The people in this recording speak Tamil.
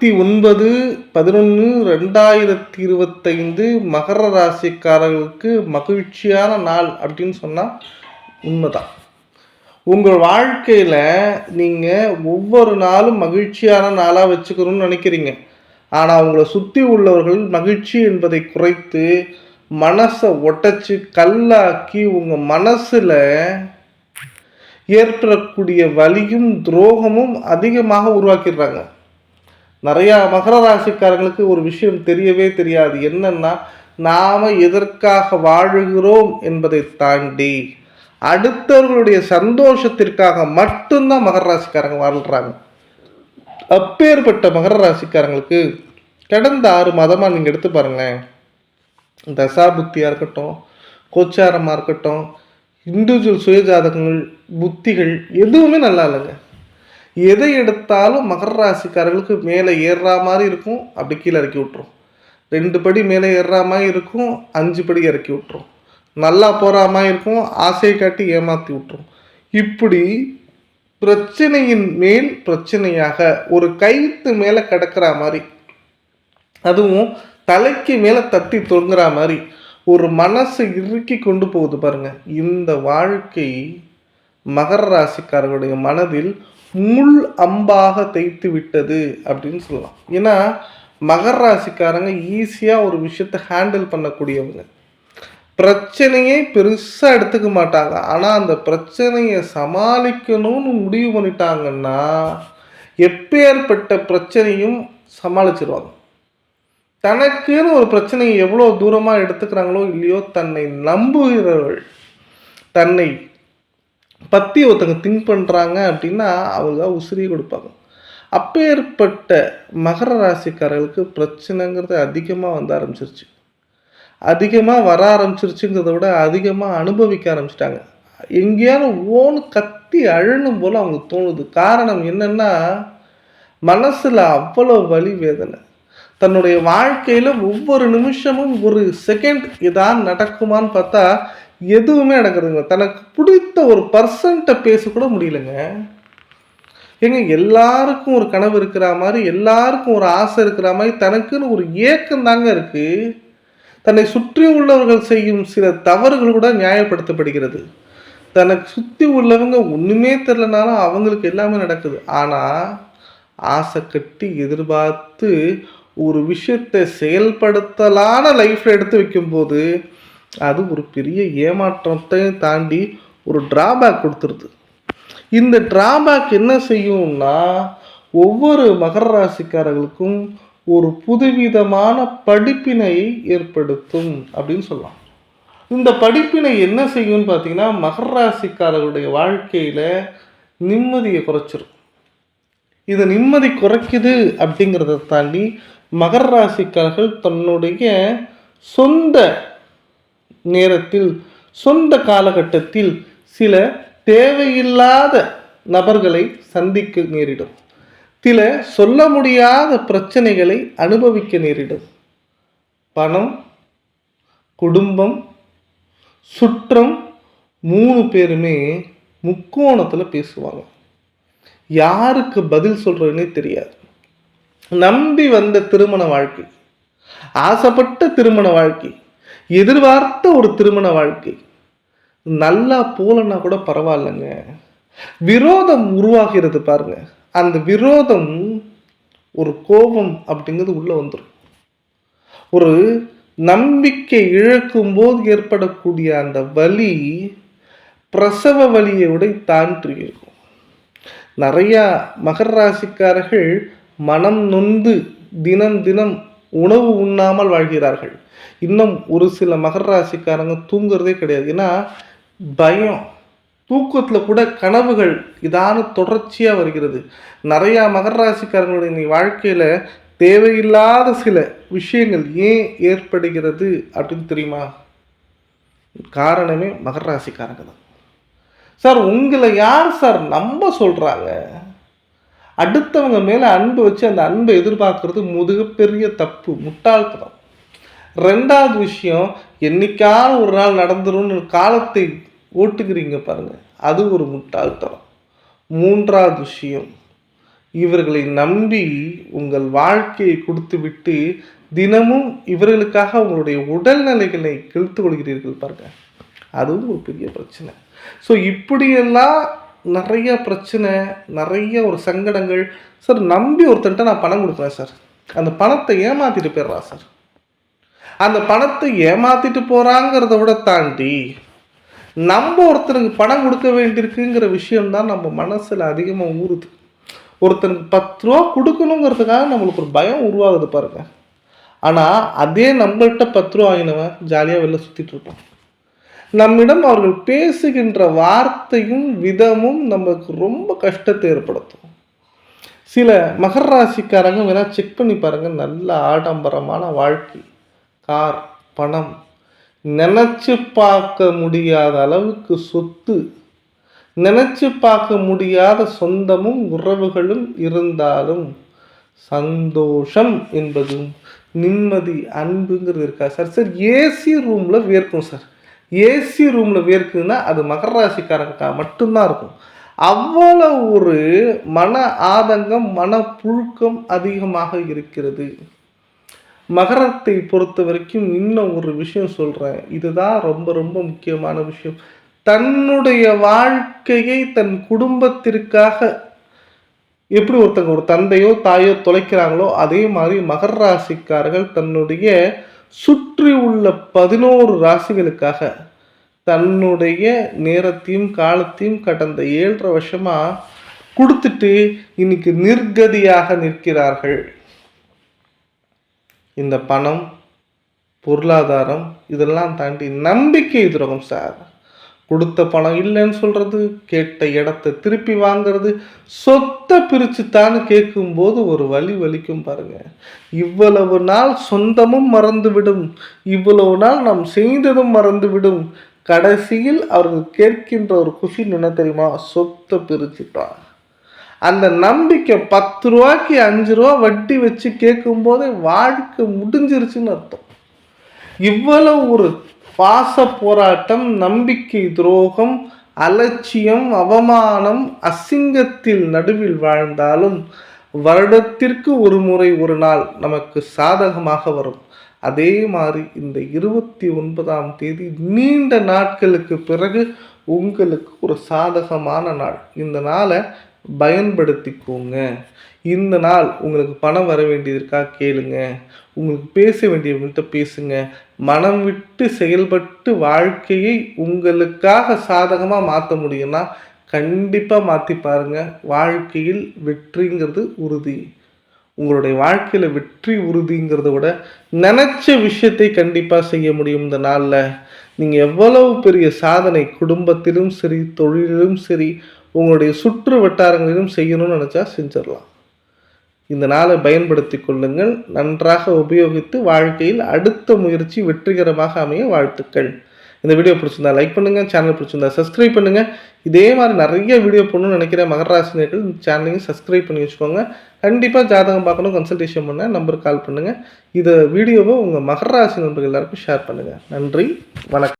இருபத்தி ஒன்பது பதினொன்று ரெண்டாயிரத்தி இருபத்தைந்து மகர ராசிக்காரர்களுக்கு மகிழ்ச்சியான நாள் அப்படின்னு சொன்னால் உண்மைதான். உங்கள் வாழ்க்கையில் நீங்கள் ஒவ்வொரு நாளும் மகிழ்ச்சியான நாளாக வச்சுக்கணும்னு நினைக்கிறீங்க. ஆனால் உங்களை சுற்றி உள்ளவர்கள் மகிழ்ச்சி என்பதை குறைத்து மனசை ஒட்டச்சு கல்லாக்கி உங்கள் மனசில் ஏற்படக்கூடிய வலியும் துரோகமும் அதிகமாக உருவாக்கிடுறாங்க. நிறையா மகர ராசிக்காரங்களுக்கு ஒரு விஷயம் தெரியவே தெரியாது. என்னன்னா நாம் எதற்காக வாழுகிறோம் என்பதை தாண்டி அடுத்தவர்களுடைய சந்தோஷத்திற்காக மட்டும்தான் மகர ராசிக்காரங்க வாழ்கிறாங்க அப்பேற்பட்ட மகர ராசிக்காரங்களுக்கு கடந்த ஆறு மாதமாக நீங்கள் எடுத்து பாருங்களேன். தசாபுத்தியாக இருக்கட்டும் கோச்சாரமாக இருக்கட்டும் இண்டிவிஜுவல் சுயஜாதகங்கள் புத்திகள் எதுவுமே நல்லா இல்லைங்க. எதை எடுத்தாலும் மகர ராசிக்காரர்களுக்கு மேலே ஏறுற மாதிரி இருக்கும் அப்படி கீழே இறக்கி விட்டுரும். ரெண்டு படி மேலே ஏறுற மாதிரி இருக்கும் அஞ்சு படி இறக்கி விட்டுரும். நல்லா போகிற மாதிரி இருக்கும் ஆசையை காட்டி ஏமாற்றி விட்டுரும். இப்படி பிரச்சனையின் மேல் பிரச்சனையாக ஒரு கைத்து மேலே கிடக்கிற மாதிரி அதுவும் தலைக்கு மேலே தட்டி தொங்குற மாதிரி ஒரு மனசை இறுக்கி கொண்டு போகுது பாருங்க. இந்த வாழ்க்கை மகர ராசிக்காரர்களுடைய மனதில் முள் அம்பாக தைத்து விட்டது அப்படின்னு சொல்லலாம். ஏன்னா மகர ராசிக்காரங்க ஈஸியாக ஒரு விஷயத்தை ஹேண்டில் பண்ணக்கூடியவங்க. பிரச்சனையை பெருசாக எடுத்துக்க மாட்டாங்க. ஆனால் அந்த பிரச்சனையை சமாளிக்கணும்னு முடிவு பண்ணிட்டாங்கன்னா எப்பேற்பட்ட பிரச்சனையும் சமாளிச்சிருவாங்க. தனக்குன்னு ஒரு பிரச்சனையை எவ்வளோ தூரமாக எடுத்துக்கிறாங்களோ இல்லையோ தன்னை நம்புகிறவர்கள் தன்னை பற்றி ஒருத்தங்க திங்க் பண்ணுறாங்க அப்படின்னா அவங்க உசிரியை கொடுப்பாங்க. அப்பேற்பட்ட மகர ராசிக்காரர்களுக்கு பிரச்சனைங்கிறது அதிகமாக வந்து ஆரம்பிச்சிருச்சு. அதிகமாக வர ஆரம்பிச்சிருச்சுங்கிறத விட அதிகமாக அனுபவிக்க ஆரம்பிச்சிட்டாங்க. எங்கேயாவது ஓன்னு கத்தி அழணும் போல் அவங்களுக்கு தோணுது. காரணம் என்னென்னா மனசில் அவ்வளோ வலி வேதனை. தன்னுடைய வாழ்க்கையில் ஒவ்வொரு நிமிஷமும் ஒரு செகண்ட் இதான் நடக்குமான்னு பார்த்தா எதுவுமே நடக்கிறதுங்க தனக்கு பிடித்த ஒரு பர்சன்ட்டை பேசக்கூட முடியலங்க. ஏங்க எல்லாருக்கும் ஒரு கனவு இருக்கிற மாதிரி எல்லாருக்கும் ஒரு ஆசை இருக்கிற மாதிரி தனக்குன்னு ஒரு ஏக்கம் தாங்க இருக்குது தன்னை சுற்றி உள்ளவர்கள் செய்யும் சில தவறுகள் கூட நியாயப்படுத்தப்படுகிறது. தனக்கு சுற்றி உள்ளவங்க ஒன்றுமே தெரிலனாலும் அவங்களுக்கு எல்லாமே நடக்குது. ஆனால் ஆசை கட்டி எதிர்பார்த்து ஒரு விஷயத்தை செயல்படுத்தலான லைஃப்பில் எடுத்து வைக்கும்போது அது ஒரு பெரிய ஏமாற்றத்தையும் தாண்டி ஒரு டிராபேக் கொடுத்துருது. இந்த டிராபேக் என்ன செய்யும்னா ஒவ்வொரு மகர ராசிக்காரர்களுக்கும் ஒரு புதுவிதமான படிப்பினை ஏற்படுத்தும் அப்படின்னு சொல்லலாம். இந்த படிப்பினை என்ன செய்யும்னு பார்த்தீங்கன்னா மகர ராசிக்காரர்களுடைய வாழ்க்கையில் நிம்மதியை குறைச்சிரும். இது நிம்மதி குறைக்குது அப்படிங்கிறத தாண்டி மகர ராசிக்காரர்கள் தன்னுடைய சொந்த நேரத்தில் சொந்த காலகட்டத்தில் சில தேவையில்லாத நபர்களை சந்திக்க நேரிடும். சில சொல்ல முடியாத பிரச்சனைகளை அனுபவிக்க நேரிடும். பணம் குடும்பம் சுற்றம் மூணு பேருமே முக்கோணத்தில் பேசுவாங்க. யாருக்கு பதில் சொல்கிறதுனே தெரியாது. நம்பி வந்த திருமண வாழ்க்கை ஆசைப்பட்ட திருமண வாழ்க்கை எதிர்பார்த்த ஒரு திருமண வாழ்க்கை. நல்லா போலன்னா கூட பரவாயில்லைங்க. விரோதம் உருவாகிறது பாருங்க. அந்த விரோதம் ஒரு கோபம் அப்படிங்கிறது உள்ளே வந்துடும் ஒரு நம்பிக்கை இழக்கும் போது ஏற்படக்கூடிய அந்த வலி பிரசவ வலியை விட தாண்டி இருக்கும். நிறையா மகர ராசிக்காரர்கள் மனம் நொந்து தினம் தினம் உணவு உண்ணாமல் வாழ்கிறார்கள். இன்னும் ஒரு சில மகர ராசிக்காரங்க தூங்குறதே கிடையாது. ஏன்னா பயம். தூக்கத்தில் கூட கனவுகள் இதான தொடர்ச்சியாக வருகிறது. நிறையா மகர ராசிக்காரங்களுடைய நீ வாழ்க்கையில் தேவையில்லாத சில விஷயங்கள் ஏன் ஏற்படுகிறது அப்படின்னு தெரியுமா? காரணமே மகர ராசிக்காரங்க தான். சார் உங்களை யார் சார் நம்ப சொல்கிறாங்க அடுத்தவங்க மேலே அன்பு வச்சு அந்த அன்பை எதிர்பார்க்கறது மிகப்பெரிய தப்பு முட்டாள்தனம். ரெண்டாவது விஷயம் என்னைக்கான ஒரு நாள் நடந்துரும்னு காலத்தை ஓட்டுக்கிறீங்க பாருங்கள் அது ஒரு முட்டாள்தனம். மூன்றாவது விஷயம் இவர்களை நம்பி உங்கள் வாழ்க்கையை கொடுத்துவிட்டு தினமும் இவர்களுக்காக உங்களுடைய உடல்நிலைகளை கெழுத்து கொள்கிறீர்கள் பாருங்க. அதுவும் ஒரு பெரிய பிரச்சனை. ஸோ இப்படியெல்லாம் நிறைய பிரச்சனை நிறைய ஒரு சங்கடங்கள். சார் நம்பி ஒருத்தன்ட்ட நான் பணம் கொடுக்குறேன் சார் அந்த பணத்தை ஏமாத்திட்டு போயிடுறா சார் அந்த பணத்தை ஏமாத்திட்டு போறாங்கிறத விட தாண்டி நம்ம ஒருத்தருக்கு பணம் கொடுக்க வேண்டியிருக்குங்கிற விஷயம்தான் நம்ம மனசில் அதிகமாக ஊறுது. ஒருத்தனுக்கு பத்து ரூபா கொடுக்கணுங்கிறதுக்காக நம்மளுக்கு ஒரு பயம் உருவாகுது பாருங்க. ஆனால் அதே நம்மள்கிட்ட பத்து ரூபா ஆகினவன் ஜாலியாக வெளில சுற்றிட்டு இருப்பான். நம்மிடம் அவர்கள் பேசுகின்ற வார்த்தையும் விதமும் நமக்கு ரொம்ப கஷ்டத்தை ஏற்படுத்தும். சில மகர ராசிக்காரங்க வேணா செக் பண்ணி பாருங்க. நல்ல ஆடம்பரமான வாழ்க்கை. கார் பணம். நினச்சி பார்க்க முடியாத அளவுக்கு சொத்து. நினச்சி பார்க்க முடியாத சொந்தமும் உறவுகளும் இருந்தாலும் சந்தோஷம் என்பதும் நிம்மதி அன்புங்கிறது இருக்கா? சார் சார் ஏசி ரூமில் வேர்க்கும் சார். ஏசி ரூமில் வேர்க்குதுன்னா அது மகர ராசிக்காரங்க மட்டும்தான் இருக்கும். அவ்வளோ ஒரு மன ஆதங்கம் மன புழுக்கம் அதிகமாக இருக்கிறது. மகரத்தை பொறுத்த வரைக்கும் இன்னும் ஒரு விஷயம் சொல்கிறேன் இதுதான் ரொம்ப ரொம்ப முக்கியமான விஷயம். தன்னுடைய வாழ்க்கையை தன் குடும்பத்திற்காக எப்படி ஒருத்தங்க ஒரு தந்தையோ தாயோ தொலைக்கிறாங்களோ அதே மாதிரி மகர ராசிக்காரர்கள் தன்னுடைய சுற்றி உள்ள பதினோரு ராசிகளுக்காக தன்னுடைய நேரத்தையும் காலத்தையும் கடந்த ஏழரை வருஷமாக கொடுத்துட்டு இன்னைக்கு நிர்கதியாக நிற்கிறார்கள். இந்த பணம் பொருளாதாரம் இதெல்லாம் தாண்டி நம்பிக்கை துரோகம் சார். கொடுத்த பணம் இல்லைன்னு சொல்கிறது கேட்ட இடத்த திருப்பி வாங்கிறது சொத்தை பிரிச்சுத்தான்னு கேட்கும்போது ஒரு வழி வலிக்கும் பாருங்கள் இவ்வளவு நாள் சொந்தமும் மறந்துவிடும் இவ்வளவு நாள் நாம் செய்ததும் மறந்துவிடும். கடைசியில் அவர்கள் கேட்கின்ற ஒரு குஷி என்ன தெரியுமா? சொத்தை பிரிச்சுட்டான். அந்த நம்பிக்கை பத்து ரூபாய்க்கு அஞ்சு ரூபா வட்டி வச்சு கேட்கும்போதே வாழ்க்கை முடிஞ்சிருச்சுன்னு அர்த்தம். இவ்வளவு ஒரு பாச போராட்டம் நம்பிக்கை துரோகம் அலட்சியம் அவமானம் அசிங்கத்தில் நடுவில் வாழ்ந்தாலும் வருடத்திற்கு ஒரு முறை ஒரு நாள் நமக்கு சாதகமாக வரும். அதே மாதிரி இந்த இருபத்தி ஒன்பதாம் தேதி நீண்ட நாட்களுக்கு பிறகு உங்களுக்கு ஒரு சாதகமான நாள். இந்த நாளை பயன்படுத்திக்கோங்க. இந்த நாள் உங்களுக்கு பணம் வர வேண்டியதற்கா கேளுங்க. உங்களுக்கு பேச வேண்டியவங்கள்ட்ட பேசுங்க. மனம் விட்டு செயல்பட்டு வாழ்க்கையை உங்களுக்காக சாதகமாக மாற்ற முடியும்னா கண்டிப்பாக மாற்றி பாருங்கள் வாழ்க்கையில் வெற்றிங்கிறது உறுதி. உங்களுடைய வாழ்க்கையில் வெற்றி உறுதிங்கிறத விட நினச்ச விஷயத்தை கண்டிப்பாக செய்ய முடியும் இந்த நாளில். நீங்கள் எவ்வளவு பெரிய சாதனை குடும்பத்திலும் சரி தொழிலிலும் சரி உங்களுடைய சுற்று வட்டாரங்களிலும் செய்யணும்னு நினச்சா செஞ்சிடலாம். இந்த நாளை பயன்படுத்தி கொள்ளுங்கள். நன்றாக உபயோகித்து வாழ்க்கையில் அடுத்த முயற்சி வெற்றிகரமாக அமைய வாழ்த்துக்கள். இந்த வீடியோ பிடிச்சிருந்தா லைக் பண்ணுங்கள் சேனல் பிடிச்சிருந்தா சப்ஸ்கிரைப் பண்ணுங்கள் இதே மாதிரி நிறைய வீடியோ போடணும்னு நினைக்கிற மகராசினியர்கள் இந்த சேனலையும் சப்ஸ்கிரைப் பண்ணி வச்சுக்கோங்க. கண்டிப்பாக ஜாதகம் பார்க்கணும் கன்சல்டேஷன் பண்ண நம்பருக்கு கால் பண்ணுங்கள் இதை வீடியோவை உங்கள் மகராசி நண்பர்கள் எல்லாருக்கும் ஷேர் பண்ணுங்கள் நன்றி வணக்கம்.